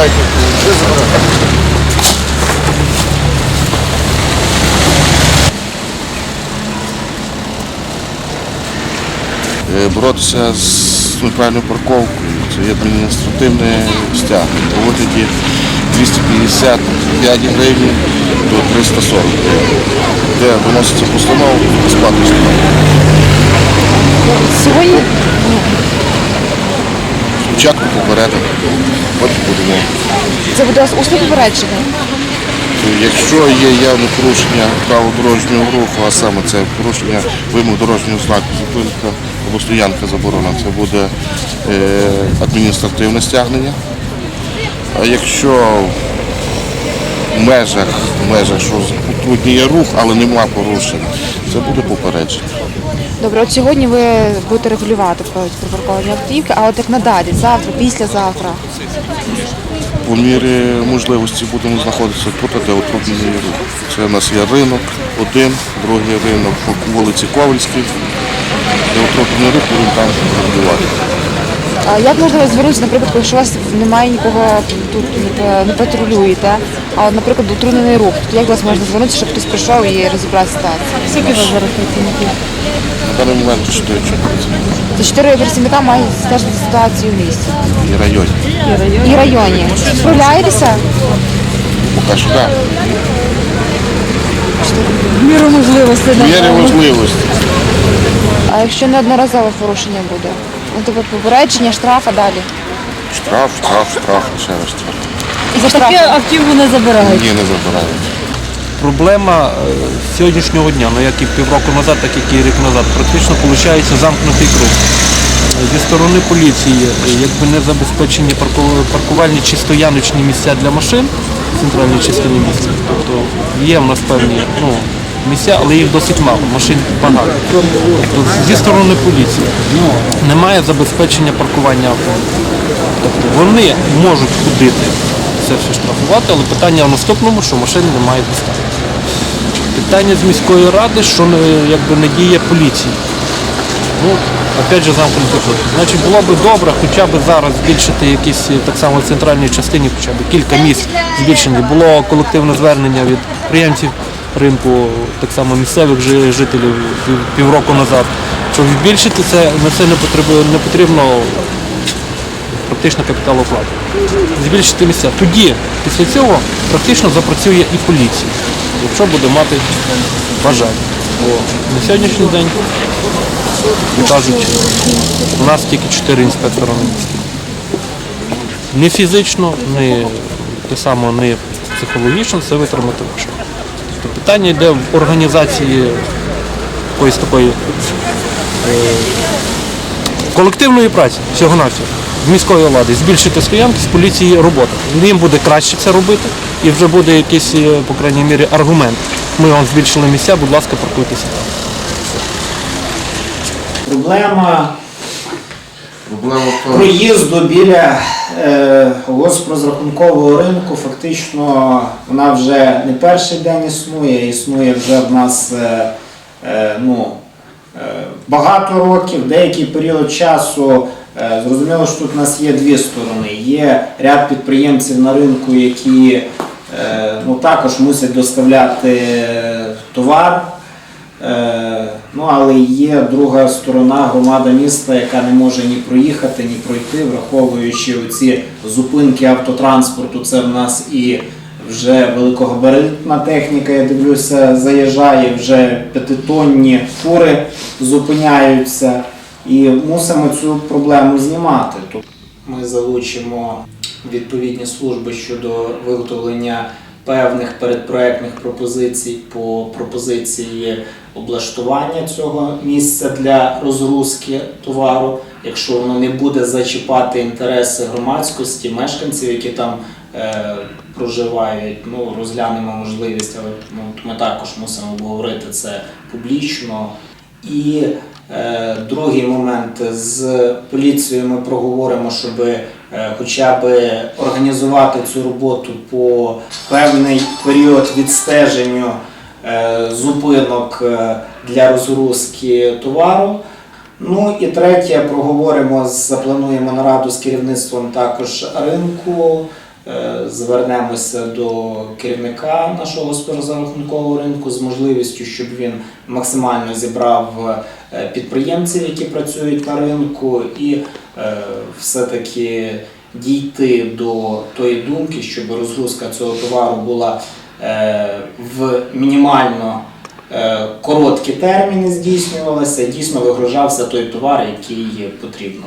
Забирайте. Боротися з неправильною парковкою це є адміністративне стягнення. Вигляді 255 гривень до 340 гривень, де виноситься постанова штраф. Сьогодні Спочатку попередити, потім будемо. це буде усне попередження. Якщо є явне порушення правил дорожнього руху, а саме це порушення вимог дорожнього знаку, зупинка або стоянка заборонена, це буде е, адміністративне стягнення. А якщо в межах, в межах, що утруднює рух, але нема порушень, це буде попередження. Добре, от сьогодні ви будете регулювати припарковані автівки, а от як надалі, завтра, післязавтра. По мірі можливості будемо знаходитися тут, де утруднений рух. Це у нас є ринок один, другий ринок по вулиці Ковальській, де утруднений рух, будемо там регулювати. А як можна звернутися, наприклад, якщо у вас немає нікого тут, не патрулюєте, а наприклад, утруднений рух, то як до вас можна звернутися, щоб хтось прийшов і розібрав ситуацію? Скільки у вас зараз працівників? На даний момент чотири чоловіки Це чотири працівника мають стежити за ситуацію в місті. і районі. І районі. Справляєтеся? Поки що так. В міру можливостей. В мірі можливості. А якщо неодноразове порушення буде? Ну, тобто попередження, штраф, а далі. Штраф, штраф, штраф, ще раз штраф. І за штраф. автівку не забирають. Ні, не забирають. Проблема е, сьогоднішнього дня, ну як і півроку назад, так як і рік назад, практично виходить замкнутий круг. Е, Зі сторони поліції, е, якби не забезпечені парку- паркувальні чи стояночні місця для машин в центральній частині міста. Тобто є в нас певні ну, місця, але їх досить мало, машин багато. Тобто зі сторони поліції немає забезпечення паркування автомобілів. Тобто вони можуть ходити це все штрафувати, але питання в наступному, що машин немає доставки. Питання з міської ради, що не- якби не діє поліції. Ну, опять же, замкнутий круг. Значить, було б добре хоча б зараз збільшити якісь е, так само в центральній частині, хоча б кілька місць збільшені. Було колективне звернення від приємців ринку, так само місцевих жителів пів- півроку назад. Щоб збільшити це, на це не потрібно, практично капіталоплату. Збільшити місця. Тоді, після цього, практично запрацює і поліція, якщо буде мати бажання. Бо на сьогоднішній день, кажуть, у нас тільки чотири інспектора місці. Не фізично, не те саме, не психологічно це витримати важко. Тобто питання йде в організації якоїсь такої е, колективної праці всього навсього міської влади, збільшити стоянки з поліції робота. Їм буде краще це робити і вже буде якийсь, е, по крайній мірі, аргумент. Ми вам збільшили місця, будь ласка, паркуйтеся там. Проблема проїзду біля е, госпрозрахункового ринку фактично вона вже не перший день існує, існує вже в нас е, е, ну, е, багато років, деякий період часу. Е, Зрозуміло, що тут у нас є дві сторони. Є ряд підприємців на ринку, які е, ну, також мусять доставляти товар. Е, Ну, але є друга сторона громада міста, яка не може ні проїхати, ні пройти, враховуючи ці зупинки автотранспорту. Це в нас і вже великогабаритна техніка, я дивлюся, заїжджає, вже п'ятитонні фури зупиняються. І мусимо цю проблему знімати. Ми залучимо відповідні служби щодо виготовлення певних передпроектних пропозицій по пропозиції облаштування цього місця для розгрузки товару, якщо воно не буде зачіпати інтереси громадськості, мешканців, які там е, проживають. Ну розглянемо можливість, але ну, ми також мусимо обговорити це публічно. І е, другий момент з поліцією ми проговоримо, щоб е, хоча б організувати цю роботу по певний період відстеженню е, зупинок е, для розгрузки товару. Ну і третє, проговоримо, заплануємо нараду з керівництвом також ринку звернемося до керівника нашого господарсько-рахункового ринку з можливістю, щоб він максимально зібрав е, підприємців, які працюють на ринку, і е, все-таки дійти до тої думки, щоб розгрузка цього товару була е, в мінімально е, короткі терміни здійснювалася, дійсно вигружався той товар, який потрібно.